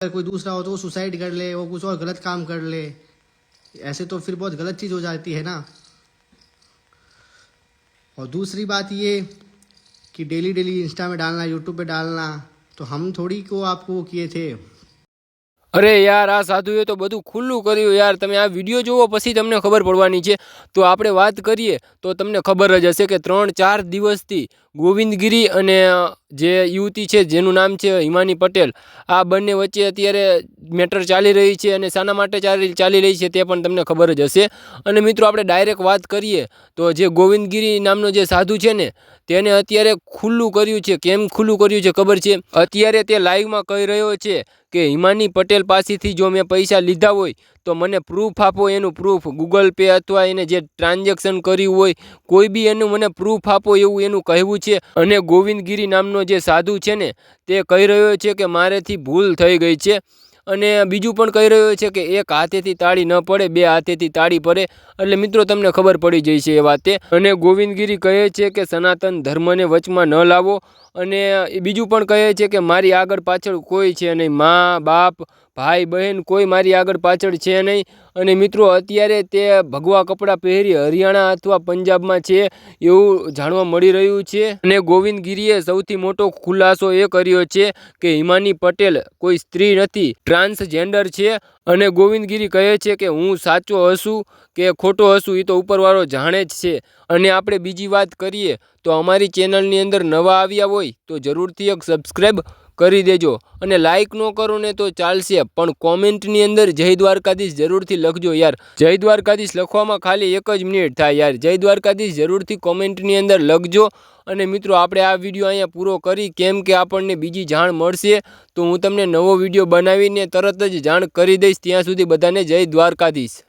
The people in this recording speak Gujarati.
अगर कोई दूसरा हो तो वो सुसाइड कर ले वो कुछ और गलत काम कर ले ऐसे तो फिर बहुत गलत चीज़ हो जाती है ना और दूसरी बात ये कि डेली डेली इंस्टा में डालना यूट्यूब पे डालना तो हम थोड़ी को आपको वो किए थे અરે યાર આ સાધુએ તો બધું ખુલ્લું કર્યું યાર તમે આ વિડીયો જુઓ પછી તમને ખબર પડવાની છે તો આપણે વાત કરીએ તો તમને ખબર જ હશે કે ત્રણ ચાર દિવસથી ગોવિંદગીરી અને જે યુવતી છે, જેનું નામ છે હિમાની પટેલ, આ બંને વચ્ચે અત્યારે મેટર ચાલી રહી છે અને શાના માટે ચાલી ચાલી રહી છે તે પણ તમને ખબર જ હશે. અને મિત્રો, આપણે ડાયરેક્ટ વાત કરીએ તો જે ગોવિંદગીરી નામનો જે સાધુ છે ને, તેને અત્યારે ખુલ્લું કર્યું છે. કેમ ખુલ્લું કર્યું છે ખબર છે? અત્યારે તે લાઈવમાં કહી રહ્યો છે કે હિમાની પટેલ પાસેથી જો મેં પૈસા લીધા હોય તો મને પ્રૂફ આપો, એનું પ્રૂફ ગૂગલ પે અથવા એને જે ટ્રાન્ઝેક્શન કર્યું હોય, કોઈ બી એનું મને પ્રૂફ આપો એવું એનું કહેવું છે. અને ગોવિંદગીરી નામનો જે સાધુ છે ને, તે કહી રહ્યો છે કે મારેથી ભૂલ થઈ ગઈ છે. અને બીજું પણ કહી રહ્યો છે કે એક હાથેથી તાળી ન પડે, બે હાથેથી તાળી પડે એટલે મિત્રો, તમને ખબર પડી જાય છે એ વાતે. અને ગોવિંદગીરી કહે છે કે સનાતન ધર્મને વચમાં ન લાવો. અને બીજું પણ કહે છે કે મારી આગળ પાછળ કોઈ છે નહીં. મા, બાપ ભાઈ બહેન, કોઈ મારી આગળ પાછળ છે નહીં. અને મિત્રો, અત્યારે તે ભગવા કપડાં પહેરી હરિયાણા અથવા પંજાબમાં છે એવું જાણવા મળી રહ્યું છે. અને ગોવિંદગીરીએ સૌથી મોટો ખુલાસો એ કર્યો છે કે હિમાની પટેલ કોઈ સ્ત્રી નથી, ટ્રાન્સજેન્ડર છે. અને ગોવિંદગીરી કહે છે કે હું સાચો હશું કે ખોટો હશું એ તો ઉપરવાળો જાણે જ છે. અને આપણે બીજી વાત કરીએ તો અમારી ચેનલની અંદર નવા આવ્યા હોય તો જરૂરથી એક સબસ્ક્રાઈબ કરી દેજો અને લાઇક ન કરો ને તો ચાલશે. પણ કોમેન્ટની અંદર જય દ્વારકાધીશ જરૂરથી લખજો યાર. જય દ્વારકાધીશ લખવામાં ખાલી એક જ મિનિટ થાય યાર. જય દ્વારકાધીશ જરૂરથી કોમેન્ટની અંદર લખજો. અને મિત્રો, આપણે આ વીડિયો અહીંયા પૂરો કરી. કેમ કે આપણને બીજી જાણ મળશે, તો હું તમને નવો વીડિયો બનાવીને તરત જ જાણ કરી દઈશ. ત્યાં સુધી બધાને જય દ્વારકાધીશ.